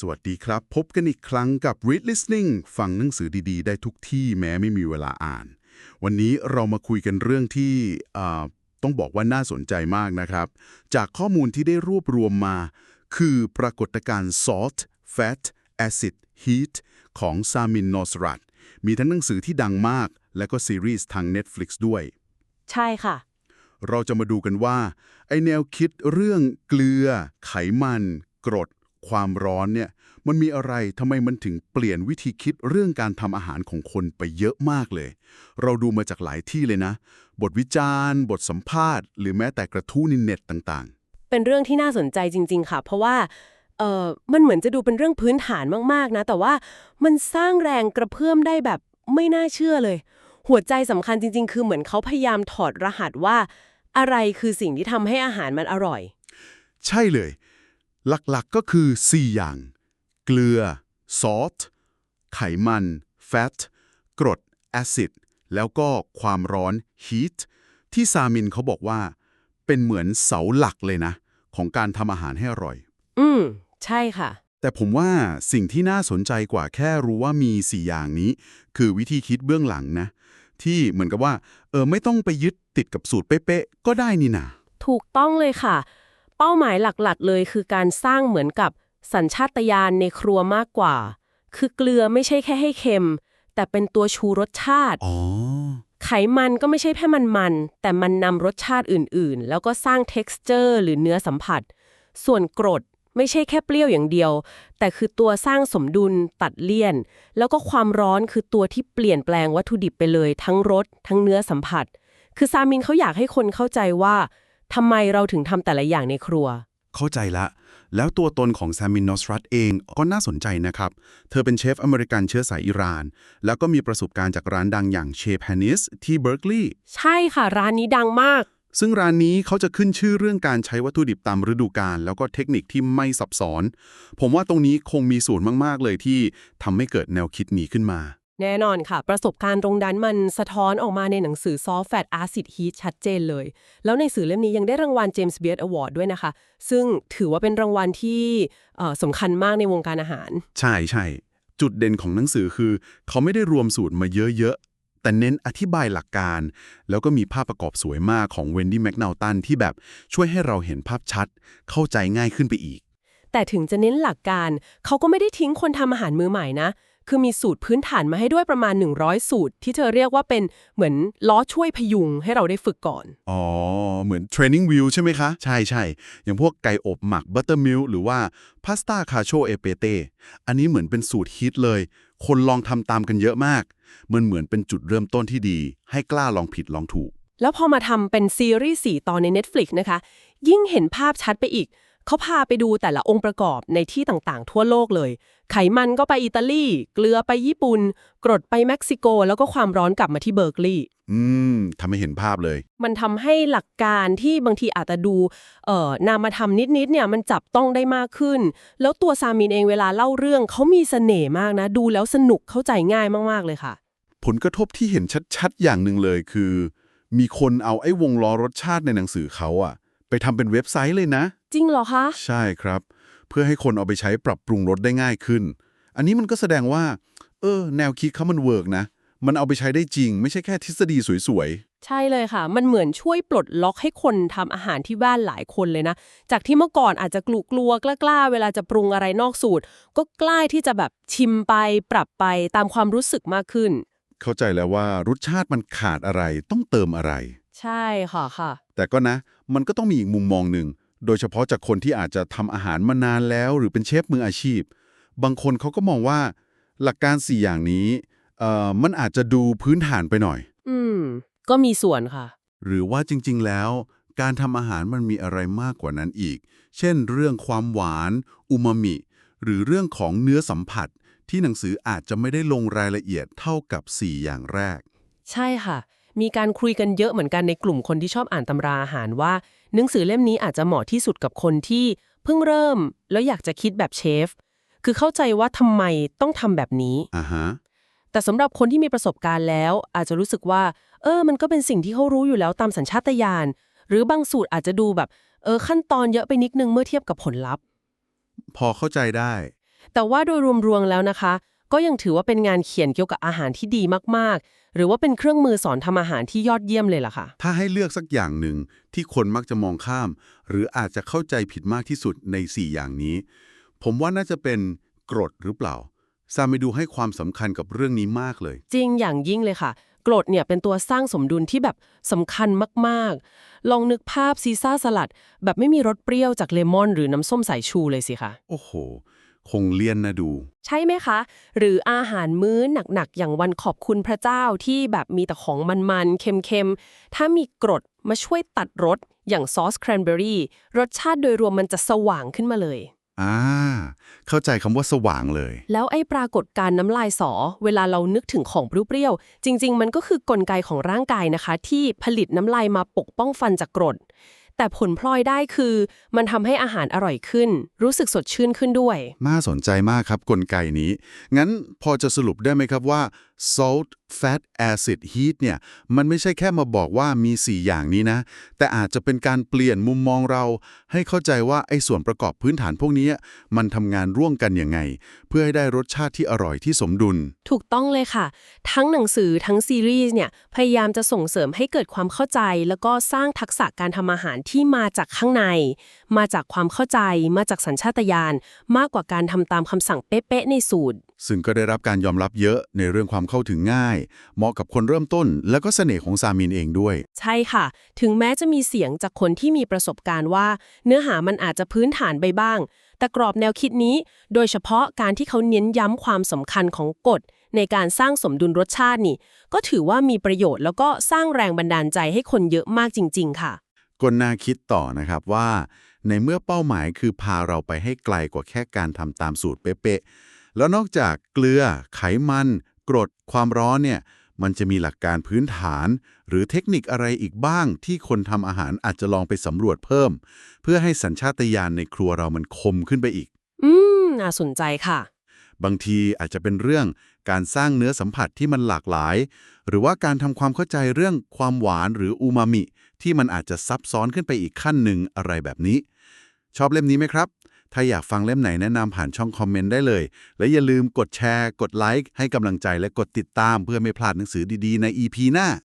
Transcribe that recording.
สวัสดีครับ พบกันอีกครั้งกับ Read Listening ฟังหนังสือดีๆ ได้ทุกที่แม้ไม่มีเวลาอ่าน วันนี้เรามาคุยกันเรื่องที่อ่าต้องบอกว่าน่าสนใจมากนะครับ จากข้อมูลที่ได้รวบรวมมา คือปรากฏการณ์ salt fat acid heat ของซามินนอสรัตมีทั้งหนังสือที่ดังมาก และก็ซีรีส์ทาง Netflix ด้วย ใช่ค่ะ เราจะมาดูกันว่า ไอแนวคิดเรื่องเกลือ ไขมัน กรด ความร้อนเนี่ยมันมีอะไรทำไมมันถึงเปลี่ยนวิธีคิดเรื่องการทำอาหารของคนไปเยอะมากเลย เราดูมาจากหลายที่เลยนะ บทวิจารณ์ บทสัมภาษณ์ หรือแม้แต่กระทู้ในเน็ตต่างเป็นเรื่องที่น่าสนใจจริง ๆ ค่ะ เพราะว่าเออมันเหมือนจะดูเป็นเรื่องพื้นฐานมากๆนะ แต่ว่ามันสร้างแรงกระเพื่อมได้แบบไม่น่าเชื่อเลย หัวใจสำคัญจริง ๆ คือเหมือนเขาพยายามถอดรหัสว่า อะไรคือสิ่งที่ทำให้อาหารมันอร่อยๆใช่เลย หลักๆก็คือ 4 อย่าง เกลือ salt ไขมัน fat กรด acid แล้วก็ความร้อน heat ที่ซามินเขาบอกว่า เป็นเหมือนเสาหลักเลยนะ ของการทำอาหารให้อร่อย อืม ใช่ค่ะ แต่ผมว่าสิ่งที่น่าสนใจกว่าแค่รู้ว่ามี 4 อย่างนี้ คือวิธีคิดเบื้องหลังนะ ที่เหมือนกับว่า เออ ไม่ต้องไปยึดติดกับสูตรเป๊ะๆ ก็ได้นี่นะถูกต้องเลยค่ะ เป้าหมายหลักๆ เลยคือการสร้างเหมือนกับสัญชาตญาณในครัวมากกว่า คือเกลือไม่ใช่แค่ให้เค็ม แต่เป็นตัวชูรสชาติอ๋อไขมันก็ไม่ใช่แค่มันมันๆแต่มันนำรสชาติอื่นๆ แล้วก็สร้าง texture หรือเนื้อสัมผัส ส่วนกรดไม่ใช่แค่เปรี้ยวอย่างเดียว แต่คือตัวสร้างสมดุลตัดเลี่ยน แล้วก็ความร้อนคือตัวที่เปลี่ยนแปลงวัตถุดิบไปเลย ทั้งรสทั้งเนื้อสัมผัส คือซามินเขาอยากให้คนเข้าใจว่า ทำไมเราถึงทำแต่ละอย่างในครัว เข้าใจละ แล้วตัวตนของซามินนอสรัตเองก็น่าสนใจนะครับ เธอเป็นเชฟอเมริกันเชื้อสายอิหร่าน แล้วก็มีประสบการณ์จากร้านดังอย่างเชฟแฮนิสที่เบิร์กลีย์ใช่ค่ะ ร้านนี้ดังมาก ซึ่งร้านนี้เขาจะขึ้นชื่อเรื่องการใช้วัตถุดิบตามฤดูกาลแล้วก็เทคนิคที่ไม่ซับซ้อน ผมว่าตรงนี้คงมีส่วนมากๆเลยที่ทำให้เกิดแนวคิดนี้ขึ้นมา แน่นอนค่ะ ประสบการณ์ตรงนั้นมันสะท้อนออกมาในหนังสือ Soft Fat Acid Heat ชัดเจนเลย แล้วในสื่อเล่มนี้ยังได้รางวัล James Beard Award ด้วยนะคะ ซึ่งถือว่าเป็นรางวัลที่เอ่อสำคัญมากในวงการอาหาร ใช่ใช่จุดเด่นของหนังสือคือ เขาไม่ได้รวมสูตรมาเยอะๆ แต่เน้นอธิบายหลักการ แล้วก็มีภาพประกอบสวยมากของเวนดี้แมคนาลตันที่แบบช่วยให้เราเห็นภาพชัด เข้าใจง่ายขึ้นไปอีก แต่ถึงจะเน้นหลักการ เขาก็ไม่ได้ทิ้งคนทำอาหารมือใหม่นะ คือมีสูตรพื้นฐานมาให้ด้วยประมาณ 100 สูตร ที่เธอเรียกว่าเป็นเหมือนล้อช่วยพยุงให้เราได้ฝึกก่อน อ๋อ เหมือน Training View ใช่ไหมคะ ใช่ใช่อย่างพวกไก่อบหมักบัตเตอร์มิลหรือว่าพาสต้าคาโชเอเปเตอันนี้เหมือนเป็นสูตรฮิตเลย คนลองทำตามกันเยอะมากมันเหมือนเป็นจุดเริ่มต้นที่ดี ให้กล้าลองผิดลองถูก แล้วพอมาทำเป็นซีรีส์4ตอนใน Netflix นะคะ ยิ่งเห็นภาพชัดไปอีก เขาพาไปดูแต่ละองค์ประกอบในที่ต่างๆ ทั่วโลกเลย ไขมันก็ไปอิตาลี เกลือไปญี่ปุ่น กรดไปเม็กซิโก แล้วก็ความร้อนกลับมาที่เบอร์กลีย์ อืมทำให้เห็นภาพเลย มันทำให้หลักการที่บางทีอาจจะดูเอ่อนามธรรมนิดๆเนี่ยมันจับต้องได้มากขึ้น แล้วตัวซามินเองเวลาเล่าเรื่องเขามีเสน่ห์มากนะ ดูแล้วสนุกเข้าใจง่ายมากๆเลยค่ะ ผลกระทบที่เห็นชัดๆ อย่างหนึ่งเลยคือ มีคนเอาไอ้วงล้อรสชาติในหนังสือเขาอะ ไปทำเป็นเว็บไซต์เลยนะ จริงเหรอคะ ใช่ครับ เพื่อให้คนเอาไปใช้ปรับปรุงรสได้ง่ายขึ้น อันนี้มันก็แสดงว่า เออ แนวคิดเขามันเวิร์กนะ มันเอาไปใช้ได้จริง ไม่ใช่แค่ทฤษฎีสวยใช่เลยค่ะ มันเหมือนช่วยปลดล็อกให้คนทำอาหารที่บ้านหลายคนเลยนะ จากที่เมื่อก่อนอาจจะกลัวกลัวๆกล้าๆ เวลาจะปรุงอะไรนอกสูตร ก็กล้าที่จะแบบชิมไป ปรับไปตามความรู้สึกมากขึ้น ๆ เข้าใจแล้วว่ารสชาติมันขาดอะไรต้องเติมอะไร ใช่ค่ะค่ะ แต่ก็นะ มันก็ต้องมีอีกมุมมองหนึ่ง โดยเฉพาะจากคนที่อาจจะทำอาหารมานานแล้ว หรือเป็นเชฟมืออาชีพ บางคนเขาก็มองว่าหลักการ 4 อย่างนี้เอ่อมันอาจจะดูพื้นฐานไปหน่อย อืม ก็มีส่วนค่ะ หรือว่าจริง ๆ แล้ว การทำอาหารมันมีอะไรมากกว่านั้นอีก เช่น เรื่องความหวาน อูมามิ หรือเรื่องของเนื้อสัมผัส ที่หนังสืออาจจะไม่ได้ลงรายละเอียดเท่ากับ 4 อย่างแรก ใช่ค่ะ มีการคุยกันเยอะเหมือนกันในกลุ่มคนที่ชอบอ่านตำราอาหารว่า หนังสือเล่มนี้อาจจะเหมาะที่สุดกับคนที่เพิ่งเริ่ม แล้วอยากจะคิดแบบเชฟ คือเข้าใจว่าทำไมต้องทำแบบนี้ อ่าฮะ แต่สำหรับคนที่มีประสบการณ์แล้ว อาจจะรู้สึกว่า เออ มันก็เป็นสิ่งที่เขารู้อยู่แล้วตามสัญชาตญาณหรือบางสูตรอาจจะดูแบบ เออ ขั้นตอนเยอะไปนิดนึงเมื่อเทียบกับผลลัพธ์ พอเข้าใจได้ แต่ว่าโดยรวมๆแล้วนะคะ ก็ยังถือว่าเป็นงานเขียนเกี่ยวกับอาหารที่ดีมากๆ หรือว่าเป็นเครื่องมือสอนทำอาหารที่ยอดเยี่ยมเลยล่ะค่ะ ถ้าให้เลือกสักอย่างหนึ่งที่คนมักจะมองข้าม หรืออาจจะเข้าใจผิดมากที่สุดใน 4 อย่างนี้ ผมว่าน่าจะเป็นกรดหรือเปล่า ซาเมดูให้ความสำคัญกับเรื่องนี้มากเลย จริงอย่างยิ่งเลยค่ะ กรดเนี่ยเป็นตัวสร้างสมดุลที่แบบสำคัญมากๆ ลองนึกภาพซีซ่าสลัด แบบไม่มีรสเปรี้ยวจากเลมอน หรือน้ำส้มสายชูเลยสิคะโอ้โห คงเลี่ยนนะดู ใช่ไหมคะ หรืออาหารมื้อหนักๆ อย่างวันขอบคุณพระเจ้าที่แบบมีแต่ของมันๆ เค็มๆ ถ้ามีกรดมาช่วยตัดรสอย่างซอสแครนเบอรี่รสชาติโดยรวมมันจะสว่างขึ้นมาเลยอ่าเข้าใจคำว่าสว่างเลย แล้วไอ้ปรากฏการณ์น้ำลายสอ เวลาเรานึกถึงของเปรี้ยวๆจริง ๆ มันก็คือกลไกของร่างกายนะคะ ที่ผลิตน้ำลายมาปกป้องฟันจากกรด แต่ผลพลอยได้คือ มันทำให้อาหารอร่อยขึ้น รู้สึกสดชื่นขึ้นด้วย น่าสนใจมากครับกลไกนี้ งั้นพอจะสรุปได้ไหมครับว่า salt fat acid heat เนี่ย มันไม่ใช่แค่มาบอกว่ามี 4 อย่างนี้นะ แต่อาจจะเป็นการเปลี่ยนมุมมองเรา ให้เข้าใจว่าไอ้ส่วนประกอบพื้นฐานพวกนี้ มันทำงานร่วมกันยังไง เพื่อให้ได้รสชาติที่อร่อยที่สมดุล ถูกต้องเลยค่ะ ทั้งหนังสือทั้งซีรีส์เนี่ย พยายามจะส่งเสริมให้เกิดความเข้าใจ แล้วก็สร้างทักษะการทำอาหารที่มาจากข้างใน มาจากความเข้าใจ มาจากสัญชาตญาณมากกว่าการทำตามคำสั่งเป๊ะๆในสูตร ซึ่งก็ได้รับการยอมรับเยอะในเรื่องความเข้าถึงง่าย เหมาะกับคนเริ่มต้น และก็เสน่ห์ของซามินเองด้วย ใช่ค่ะ ถึงแม้จะมีเสียงจากคนที่มีประสบการณ์ว่า เนื้อหามันอาจจะพื้นฐานไปบ้าง แต่กรอบแนวคิดนี้ โดยเฉพาะการที่เขาเน้นย้ำความสำคัญของกฎ ในการสร้างสมดุลรสชาตินี่ ก็ถือว่ามีประโยชน์แล้วก็สร้างแรงบันดาลใจให้คนเยอะมากจริง ๆ ค่ะก็น่าคิดต่อนะครับว่า ในเมื่อเป้าหมายคือพาเราไปให้ไกลกว่าแค่การทำตามสูตรเป๊ะๆ แล้วนอกจากเกลือ ไขมัน กรด ความร้อนเนี่ย มันจะมีหลักการพื้นฐาน หรือเทคนิคอะไรอีกบ้างที่คนทำอาหารอาจจะลองไปสำรวจเพิ่ม เพื่อให้สัญชาตญาณในครัวเรามันคมขึ้นไปอีก อืม น่าสนใจค่ะ บางทีอาจจะเป็นเรื่องการสร้างเนื้อสัมผัสที่มันหลากหลาย หรือว่าการทำความเข้าใจเรื่องความหวานหรืออูมามิ ที่มันอาจจะซับซ้อนขึ้นไปอีกขั้นหนึ่งอะไรแบบนี้ ชอบเล่มนี้ไหมครับ ถ้าอยากฟังเล่มไหนแนะนำผ่านช่องคอมเมนต์ได้เลย และอย่าลืมกดแชร์ กดไลค์ให้กำลังใจและกดติดตามเพื่อไม่พลาดหนังสือดีๆ ใน EP หน้า